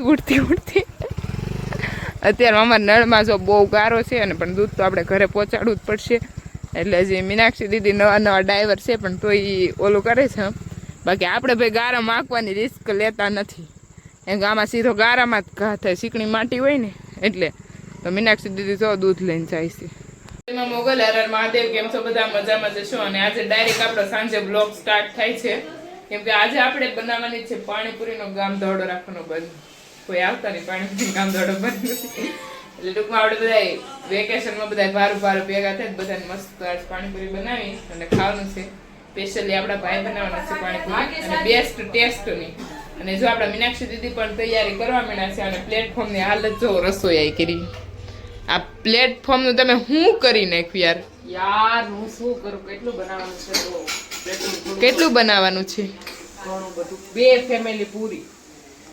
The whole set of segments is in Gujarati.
ઉડતી ઉડતી. અત્યારે અમારા નળમાં જો બહુ ગારો છે અને પણ દૂધ તો આપણે ઘરે પહોંચાડવું જ પડશે. એટલે જે મીનાક્ષી દીદી નવા નવા ડ્રાઈવર છે, પણ તો એ ઓલું કરે છે બાકી આપણે ભાઈ ગારા માખવાની રિસ્ક લેતા નથી. એમ કે સીધો ગારામાં જ ઘા થાય સીકણી માટી હોય ને, એટલે તો મીનાક્ષી દીદી જો દૂધ લઈને જાય છે. મોગલ હરર મહાદેવ કેમ છો? બધા મજામાં જશો અને આજે ડાયરેક્ટ આપણો સાંજે બ્લોગ સ્ટાર્ટ થાય છે. કેમ કે આજે આપણે બનાવવાની છે, પાણીપુરીનો ગામ દોડો રાખવાનો બંધ કોઈ આવતા નહીં પાણી કામ દોડો બંધ એટલે ટૂંકમાં આપણે બધા વેકેશનમાં બધા ભારું ભારું ભેગા થાય બધાને મસ્ત આજ પાણીપુરી બનાવી અને ખાવાનું છે. સ્પેશિયલી આપણા ભાઈ બનાવવાના છે પાણીપુરી. અને બેસ્ટ ટેસ્ટની અને જો આપણા મીનાક્ષી દીદી પણ તૈયારી કરવા માંડ્યા છે અને પ્લેટફોર્મની હાલત જો રસોઈ કરી. આ પ્લેટફોર્મનું તમે શું કરી નાખ્યું યાર? યાર હું શું કરું? કેટલું બનાવવાનું છે કેટલું બનાવવાનું છે? ઘણું બધું. બે ફેમિલી પૂરી.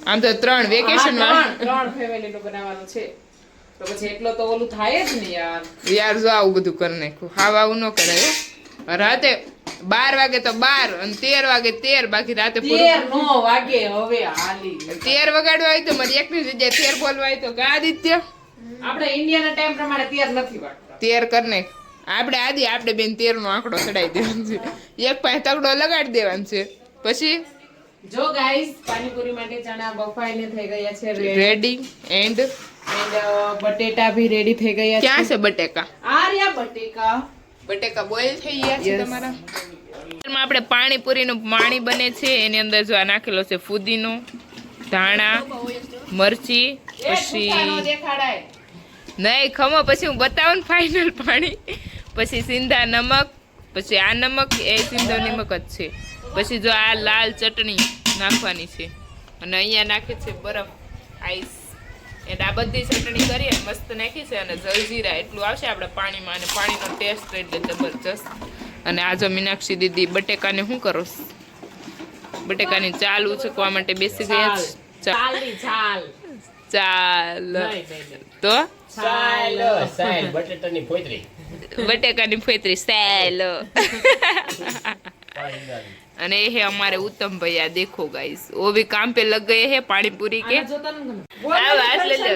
આમ તો ત્રણ વેકેશનમાં ત્રણ ફેમિલી નું બનાવવાનું છે. તો પછી એટલો તો ઓલું થાય જ નહીં યાર. યાર જો આવું બધું કરી નાખ્યું. હાવ આવું ન કરાય રાતે બાર વાગે તો બાર અને તેર વાગે તેર બાકી રાતે તેર નો વાગે હવે હાલી. તેર વગાડવા હોય તો મારી એકની જગ્યાએ તેર બોલવા હોય તો કા આદિત્ય આપણે ઇન્ડિયાના ટાઈમ પ્રમાણે તેર નથી વાગતા. તેર કર નાખ. આપણે આદિ આપણે બેન તેર નો આંકડો ચડાવી દેવાનો છે. એક પાસે તગડો લગાડી દેવાનો છે. પછી જો ગાઈસ પાણીપુરી માટે ચણા બફાઈને થઈ ગયા છે રેડી એન્ડ એન્ડ બટેટા ભી રેડી થઈ ગયા છે. ક્યાં છે બટેકા? આ રહ્યા બટેકા. બટેકા બોઇલ થઈ ગયા છે તમારા? આપણે પાણીપુરીનું પાણી બને છે એની અંદર જો આ નાખેલો છે ફુદીનો ધાણા મરચી પછી નહીં ખમો પછી હું બતાવું ને ફાઇનલ પાણી. પછી સિંધા નમક પછી આ નમક એ સિંધો નમક જ છે. પછી જો આ લાલ ચટણી નાખવાની છે. અને અહીંયા નાખે છે બરફ આઈસ. એટલે આ બધી ચટણી કરીએ મસ્ત નાખી છે અને જલજીરા એટલું આવશે આપણે પાણીમાં અને પાણીનો ટેસ્ટ એટલે જબરજસ્ત. અને આ જો મીનાક્ષી દીદી બટેકાને શું કરો? બટેકાની ચાલ ઉછકવા માટે બેસી ગયા છે. ચાલ. તો? બટેકાની ફેતરી સ્ટાઈલ અને એ હે हमारे उत्तम भैया देखो गाइस वो भी काम पे लग गए हैं पानी पूरी के આને જોતા નથી ગમે. આ વાત લઈ લો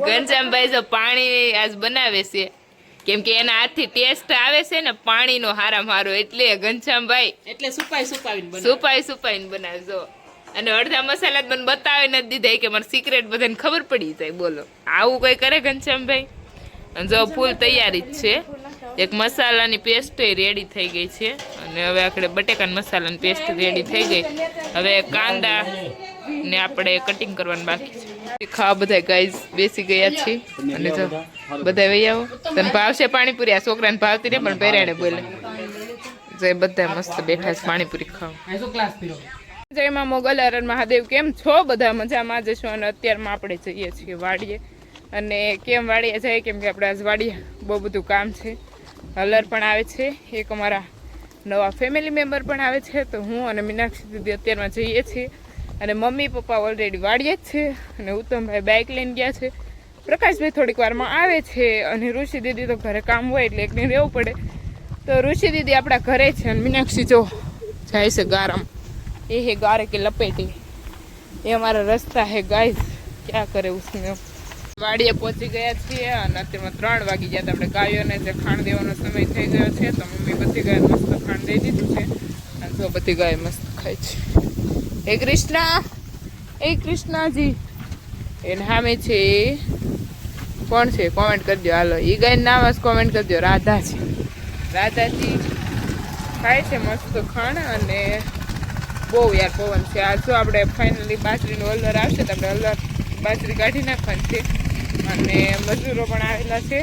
ઘનશ્યામભાઈ જો પાણી આજ બનાવે છે કેમ કે એના હાથથી ટેસ્ટ આવે છે ને પાણીનો હારા મારો એટલે ઘનશ્યામભાઈ એટલે સુકાઈ સુકાવીને બનાવે. સુપાઈ સુપાઈને બનાવજો અને અડધા મસાલા તો મને બતાવી નથી દીધા કે મારે સિક્રેટ બધાને ખબર પડી જાય બોલો આવું કોઈ કરે ઘનશ્યામભાઈ અને જો ફૂલ તૈયારી જ છે એક મસાલાની પેસ્ટ રેડી થઈ ગઈ છે. અને હવે આપણે બટેકાના મસાલાની પેસ્ટ રેડી થઈ ગઈ. હવે કાંદા ને આપણે કટિંગ કરવાનું બાકી છે. ખાવા બધા ગાઈઝ બેસી ગયા છે અને જો બધા વહી આવો. તને ભાવશે પાણીપુરી? આ છોકરાને ભાવતી ને પણ પહેરાણે બોલે. જે બધા મસ્ત બેઠા છે પાણીપુરી ખાવા. આ શું ક્લાસ જય માં મોગલ હરણ મહાદેવ કેમ છો? બધા મજામાં? જશો અને અત્યારમાં આપણે જઈએ છીએ વાડીએ. અને કેમ વાડીએ જઈએ? કેમ કે આપણે આજ વાડીએ બહુ બધું કામ છે. હલર પણ આવે છે, એક અમારા નવા ફેમિલી મેમ્બર પણ આવે છે, તો હું અને મીનાક્ષી દીદી અત્યારમાં જઈએ છીએ. અને મમ્મી, પપ્પા ઓલરેડી વાળીએ જ છે અને ઉત્તમભાઈ બાઇક લઈને ગયા છે. પ્રકાશભાઈ થોડીક વારમાં આવે છે અને ઋષિ દીદી તો ઘરે કામ હોય એટલે એકને રહેવું પડે. તો ઋષિ દીદી આપણા ઘરે છે અને મીનાક્ષી જો જાય છે ગારમ. એ હે ગારે કે લપેટી. એ અમારા રસ્તા હે ગાય ક્યાં કરે ઉસને વાડીએ પહોંચી ગયા છીએ અને અત્યારમાં ત્રણ વાગી ગયા આપણે ગાયોને જે ખાણ દેવાનો સમય થઈ ગયો છે, તો મમ્મી બધી ગાય મસ્ત ખાણ દઈ દીધું છે. અને જો બધી ગાય મસ્ત ખાય છે. હે કૃષ્ણ, એ કૃષ્ણજી. એને સામે છે, કોણ છે? કોમેન્ટ કરજો હાલો એ ગાયનું નામ જ કોમેન્ટ કરજો રાધા છે રાધાજી ખાય છે મસ્ત ખાણ અને બહુ યાર પવન છે. આ જો આપણે ફાઇનલી બાજરીનું હલર આવશે તો આપણે હલર બાજરી કાઢી નાખવાની છે. અને મજૂરો પણ આવેલા છે.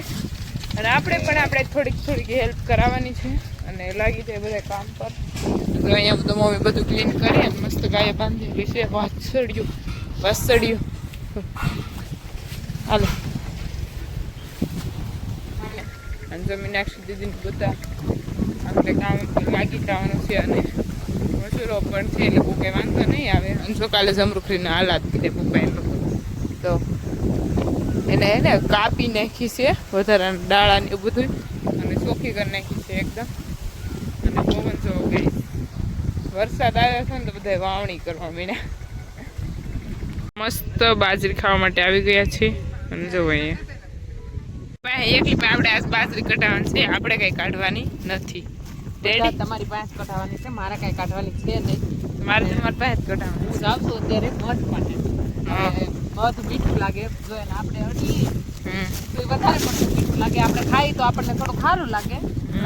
અને આપણે પણ આપણે થોડીક થોડીક હેલ્પ કરાવવાની છે. અને લાગી જાય બધા કામ પર. તો અહીંયા બધું મમ્મી બધું ક્લીન કરી અને મસ્ત ગાય બાંધેલી છે. વાછડિયું વાસળિયું હાલો. અને જો મીનાક્ષી દીદીને બધા. આપણે કામ લાગી જવાનું છે અને મજૂરો પણ છે એટલે બહુ કંઈ વાંધો નહીં આવે. અને જો કાલે જમરૂખરીને હાલાત કીધે પપ્પા એ લોકો તો એને એને કાપી નાખી છે વધારાના ડાળા ને બધું અને ચોખ્ખી કરી નાખી છે એકદમ. અને પવન જો ગઈ. વરસાદ આવ્યો છે ને તો બધા વાવણી કરવા મીણા મસ્ત બાજરી ખાવા માટે આવી ગયા છે અને જો અહીંયા. એકલી આપણે આ બાજરી કઢાવવાની છે. આપણે કઈ કાઢવાની નથી. તમારી પાસે કઢાવવાની છે. મારે કઈ કાઢવાની છે નહીં. મારે તમારી મારી પાસે કઢાવવાની હું જાઉં છું અત્યારે મધ માટે. મધ મીઠું લાગે. જો એને આપણે અડીએ તો એ વધારે પડતું મીઠું લાગે. આપણે ખાઈ તો આપણને થોડું ખારું લાગે.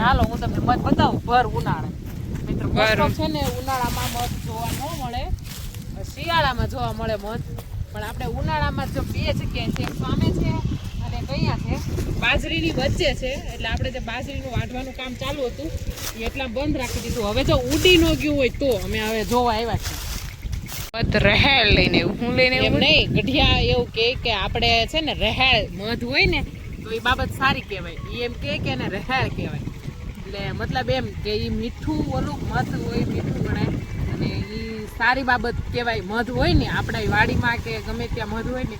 હાલો હું તમને મધ બતાવું. ભર ઉનાળે. મિત્રો ભર. છે ને ઉનાળામાં મધ જોવા ન મળે. શિયાળામાં જોવા મળે મધ. પણ આપણે ઉનાળામાં જો બે જગ્યાએ છે સામે છે અને કયા છે. બાજરીની વચ્ચે છે એટલે આપણે જે બાજરીનું વાઢવાનું કામ ચાલુ હતું એ એટલા બંધ રાખી દીધું. હવે જો ઉડી ન ગયું હોય તો અમે હવે જોવા આવ્યા છીએ. મત રહેળ લઈને. હું લઈને એમ નહીં ગઢિયા એવું કે કે આપણે છે ને રહેળ મધ હોય ને તો એ બાબત સારી કહેવાય. એ એમ કે કે એને રહેળ કહેવાય. એટલે મતલબ એમ કે એ મીઠું ઓલું મધ હોય મીઠું ગણાય. અને એ સારી બાબત કહેવાય. મધ હોય ને આપણા વાડીમાં કે ગમે ત્યાં મધ હોય ને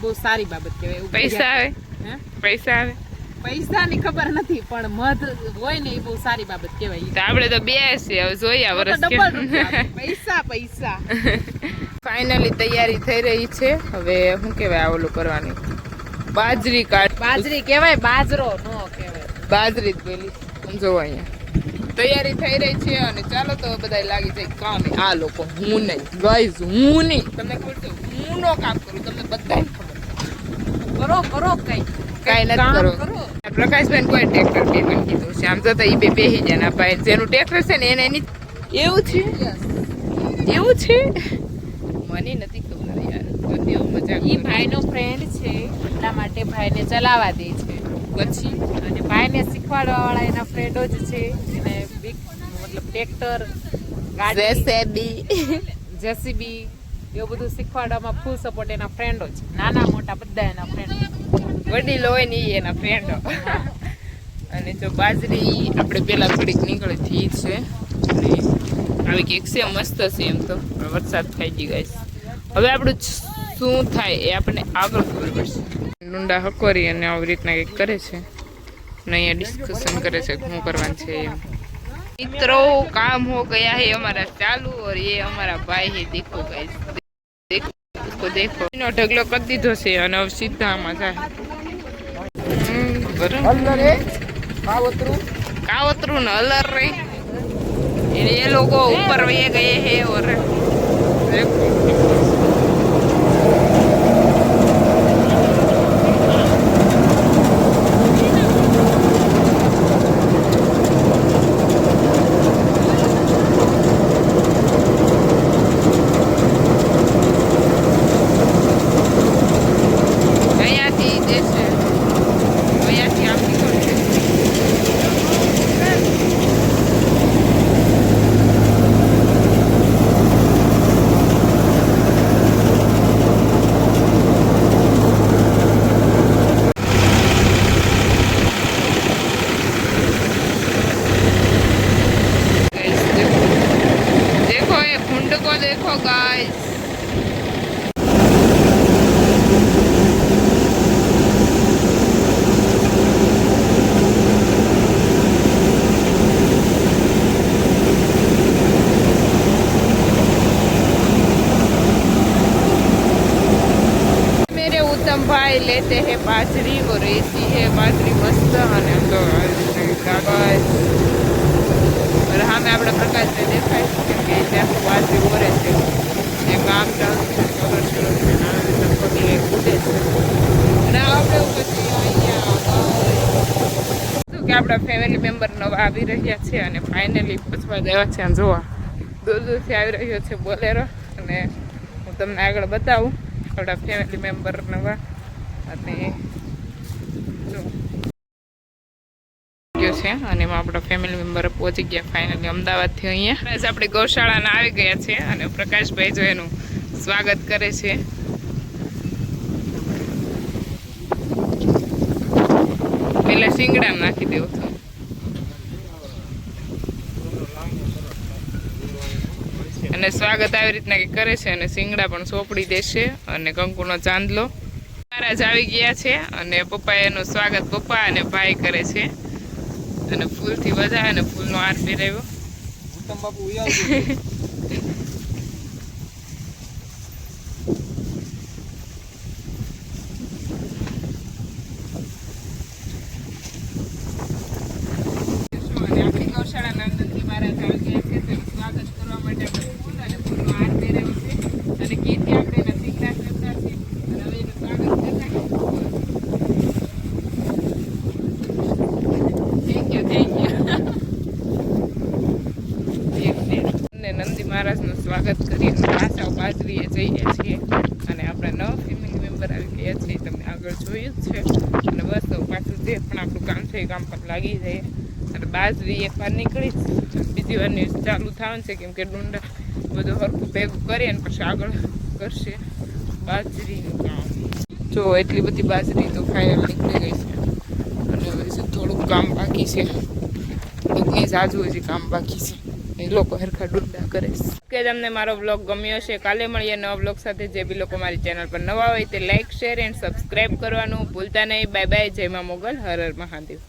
બહુ સારી બાબત કહેવાય. એવું પૈસા આવે? હે? પૈસા આવે? પૈસાની ખબર નથી પણ મધ હોય ને એ બહુ સારી બાબત કહેવાય. આપણે તો બે છે હવે જોઈએ વર્ષ પૈસા પૈસા. ફાઇનલી તૈયારી થઈ રહી છે. હવે શું કહેવાય આ ઓલું કરવાની? બાજરી કાઢ બાજરી કહેવાય બાજરો નો કહેવાય. બાજરી જ પેલી. અહીંયા. તૈયારી થઈ રહી છે અને ચાલો તો બધા લાગી જાય કામે. આ લોકો હું નહીં. ગાઈઝ હું નહીં. તમને ખબર છે હું નો કામ કરું તમને બધાને ખબર કરો કરો કઈ. કાંઈ નથી કરવું. કરો. પ્રકાશભાઈ કોઈ ટ્રેક્ટર બેહવાનું કીધું છે. આમ જતા એ બે બેહી જાય ના. ભાઈ જેનું ટ્રેક્ટર છે ને એને એની એવું છે? એવું છે? મને નથી ખબર યાર. તેવું મજાક ભાઈનો ફ્રેન્ડ છે. એટલા માટે ભાઈને ચલાવવા દે છે. પછી અને ભાઈને શીખવાડવા વાળા એના ફ્રેન્ડો જ છે. એને big મતલબ ટ્રેક્ટર ગાડી જેસીબી. એવું બધું શીખવાડવામાં ફૂલ સપોર્ટ એના ફ્રેન્ડો છે. નાના મોટા બધા એના ફ્રેન્ડ વડીલો હોય ને એ એના ફ્રેન્ડો અને જો બાજરી, આપણે પહેલાં થોડીક નીકળે છે છે. અને આવી કંઈક છે, મસ્ત છે એમ તો. વરસાદ થઈ ગઈ ગાઈશ હવે આપણું શું થાય એ આપણને આગળ ખબર પડશે. લુંડા હકોરી અને આવી રીતના કંઈક કરે છે. ને અહીંયા ડિસ્કશન કરે છે શું કરવાનું છે એમ. મિત્રો, કામ હો ગયા હે, અમારા ચાલુ ઓર એ અમારા ભાઈ હે, દેખો ગાઈસ દેખો દેખો એનો ઢગલો કરી દીધો છે અને હવે સીધામાં જાય. કરું? અલરે? કાવતરું? કાવતરું ને અલર. રે એ લોકો ઉપર વે ગયે હે ઓર. દેખો मेरे उत्तम भाई लेते हैं बाजरी और ऐसी है बाजरी मस्त અને તો કાગળ और હા મેં આપણા પ્રકાશને દેખાય છે કેમ કે ત્યાં બાજરી ઓરે છે જે કામ ચાલુ છે સરસ સરસ છે ને આવી રીતે પગલે કૂદે છે અને આપણે પછી અહીંયા શું કે આપણા ફેમિલી મેમ્બર નવા આવી રહ્યા છે અને ફાઇનલી પૂછવા દેવા છે અને જોવા દૂર દૂરથી આવી રહ્યો છે બોલેરો અને હું તમને આગળ બતાવું આપણા ફેમિલી મેમ્બર નવા અને અને આપણા ફેમિલી મેમ્બર પહોંચી ગયા ફાઇનલી અમદાવાદથી અહીંયા. આજ આપણે ગૌશાળાના આવી ગયા છે અને પ્રકાશભાઈ જો એનું સ્વાગત કરે છે. પેલા શિંગડા નાખી દેવું છું. અને સ્વાગત આવી રીતના કરે છે અને સિંગડા પણ સોંપડી દેશે અને કંકુનો ચાંદલો. મહારાજ આવી ગયા છે અને પપ્પા એનું સ્વાગત પપ્પા અને ભાઈ કરે છે. અને ફૂલથી વધારે અને ફૂલનો હાર પહેરાવ્યો મહેનત કરીએ અને પાછા બાજરીએ જઈએ છીએ. અને આપણે નવા ફેમિલી મેમ્બર આવી ગયા છીએ. તમે આગળ જોયું જ છે. અને બસ પાછું જે પણ આપણું કામ છે એ કામ પર લાગી જાય અને બાજરી એકવાર નીકળી જ. બીજી વારની ચાલુ થવાનું છે, કેમ કે ડુંડા બધું હરખું ભેગું કરી અને પછી આગળ કરશે બાજરીનું કામ. જો, એટલી બધી બાજરી તો ફાઇનલ નીકળી ગઈ છે. અને હવે થોડુંક કામ બાકી છે. દુઃખની સાજુ હજી કામ બાકી છે. એ લોકો હરખા ડુંડા કરે કે તમને મારો બ્લોગ ગમ્યો છે કાલે મળીએ નવા બ્લોગ સાથે. જે બી લોકો મારી ચેનલ પર નવા હોય તે લાઈક શેર એન્ડ સબસ્ક્રાઈબ કરવાનું ભૂલતા નહીં. બાય બાય જય મા મોગલ. હર હર મહાદેવ.